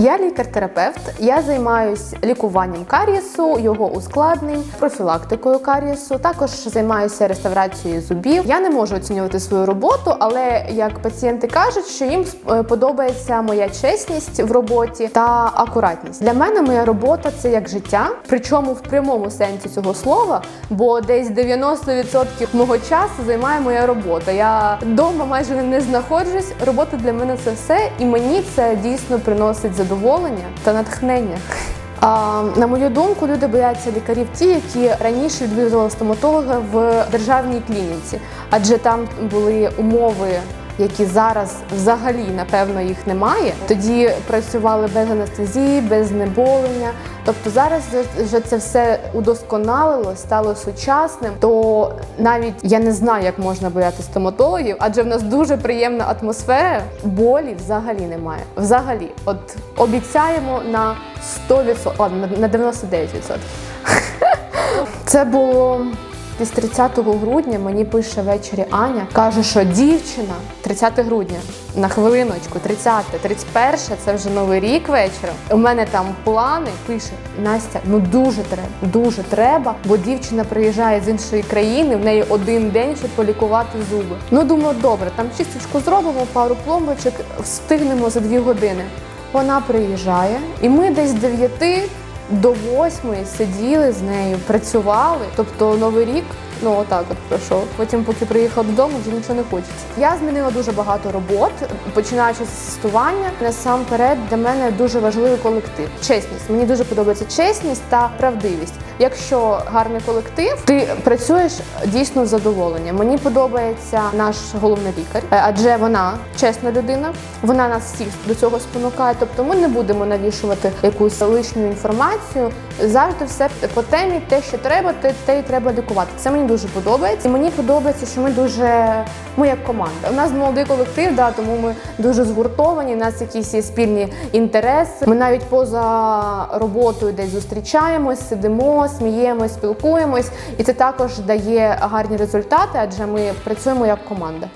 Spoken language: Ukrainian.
Я лікар-терапевт. Я займаюся лікуванням карієсу, його ускладнень, профілактикою карієсу. Також займаюся реставрацією зубів. Я не можу оцінювати свою роботу, але як пацієнти кажуть, що їм е, подобається моя чесність в роботі та акуратність. Для мене моя робота це як життя, причому в прямому сенсі цього слова, бо десь 90% мого часу займає моя робота. Я вдома майже не знаходжусь. Робота для мене це все, і мені це дійсно приносить задоволення та натхнення. На мою думку, люди бояться лікарів ті, які раніше відвідували стоматолога в державній клініці, адже там були умови. Які зараз взагалі напевно їх немає. Тоді працювали без анестезії, без знеболення. Тобто зараз вже- це все удосконалило, стало сучасним. То навіть я не знаю, як можна боятися стоматологів, адже в нас дуже приємна атмосфера. Болі взагалі немає. Взагалі, от обіцяємо на 100%, ладно, на 99%. Це було десь 30 грудня. Мені пише ввечері Аня, каже, що дівчина 30 грудня. На хвилиночку, 30, 31, це вже новий рік вечором. У мене там плани. Пише Настя, ну дуже треба, дуже треба, бо дівчина приїжджає з іншої країни. В неї один день, щоб полікувати зуби. Ну думаю, добре, там чисточку зробимо, пару пломбочок, встигнемо за дві години. Вона приїжджає, і ми десь з 9 до восьмої сиділи з нею, працювали. Тобто новий рік, ну отак от пройшов. Потім, поки приїхав додому, вже нічого не хочеться. Я змінила дуже багато робот, починаючи з тестування. Насамперед для мене дуже важливий колектив. Чесність. Мені дуже подобається чесність та правдивість. Якщо гарний колектив, ти працюєш дійсно з задоволенням. Мені подобається наш головний лікар, е, адже вона чесна людина. Вона нас всіх до цього спонукає. Тобто ми не будемо навішувати якусь лишню інформацію. Завжди все по темі, те, що треба, те, те і треба лікувати. Це мені дуже подобається. І мені подобається, що ми дуже ми як команда. У нас молодий колектив, да, тому ми дуже згуртовані. У нас якісь є спільні інтереси. Ми навіть поза роботою десь зустрічаємось, сидимо, сміємось, спілкуємось, і це також дає гарні результати, адже ми працюємо як команда.